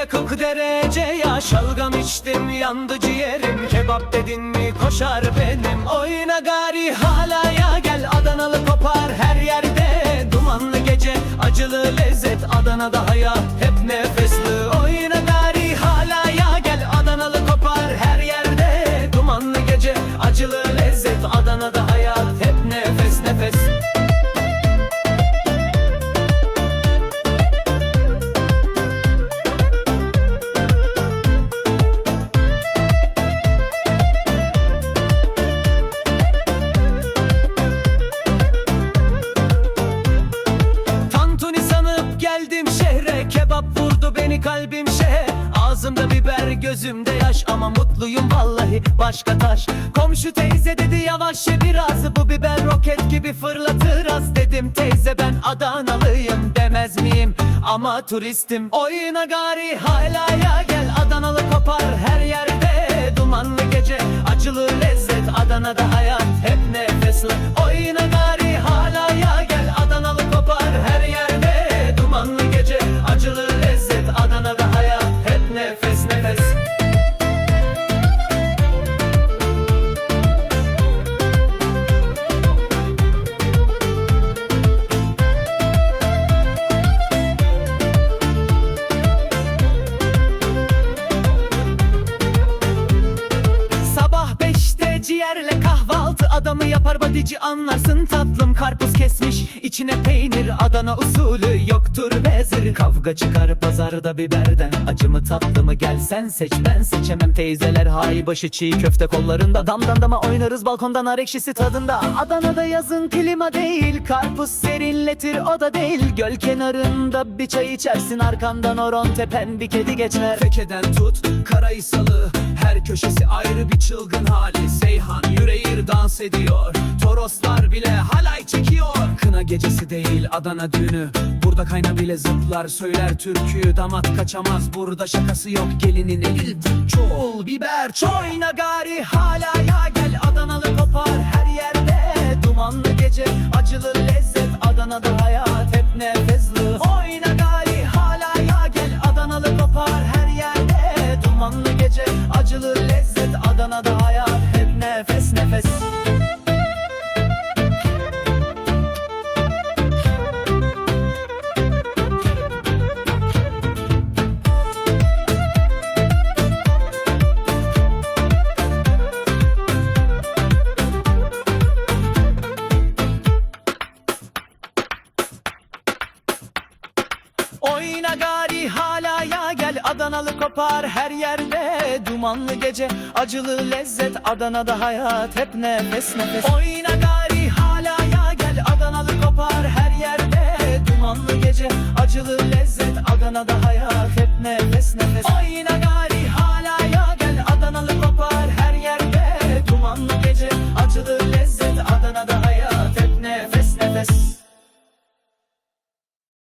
ile 40 derece ya Şalgam içtim yandı ciğerim. Kebap dedin mi koşar benim. Oyna gari hala ya gel Adanalı kopar her yerde. Dumanlı gece acılı lezzet Adana'da hayat hep nefes şehre Kebap vurdu beni kalbim şehe. Ağzımda biber gözümde yaş Ama mutluyum vallahi. Başka taş. Komşu teyze dedi yavaş ye biraz. Bu biber roket gibi fırlatır az. Dedim teyze ben Adanalıyım. Demez miyim? Ama turistim. Oyuna gari hala ya gel. Adanalı kopar her yerde. Dumanlı gece acılı lezzet. Adana'da hayat adamı yapar badici anlarsın. Tatlım Karpuz kesmiş içine peynir Adana usulü yoktur vezir. Kavga çıkar pazarda biberden Acı mı tatlı mı gelsen seç ben seçemem. Teyzeler hay başı çiğ köfte kollarında. Damdan dama oynarız balkondan nar ekşisi tadında. Adana'da yazın klima değil Karpuz serinletir o da değil. Göl kenarında bir çay içersin Arkandan oron tepen bir kedi geçer. Fekeden tut Karaysalı Her köşesi ayrı bir çılgın hali. Seyhan ediyor Toroslar bile halay çekiyor. Kına gecesi değil Adana düğünü. Burada kayna bile zıplar söyler türküyü Damat kaçamaz burada şakası yok Gelinin eli. Çoğul biber Çoy nagari hala ya gel. Adanalı kopar her yerde. Dumanlı gece acılı lezzet. Adana'da hayat hep nefesli. Oyna gari hala ya gel. Adanalı kopar her yerde. Dumanlı nefes. Oyna gari gel Adanalı kopar her yerde. Dumanlı gece acılı lezzet. Adana'da hayat hep nefes nefes. Oyna gari hala ya gel. Adanalı kopar her yerde. Dumanlı gece acılı lezzet. Adana'da hayat hep nefes nefes. Oyna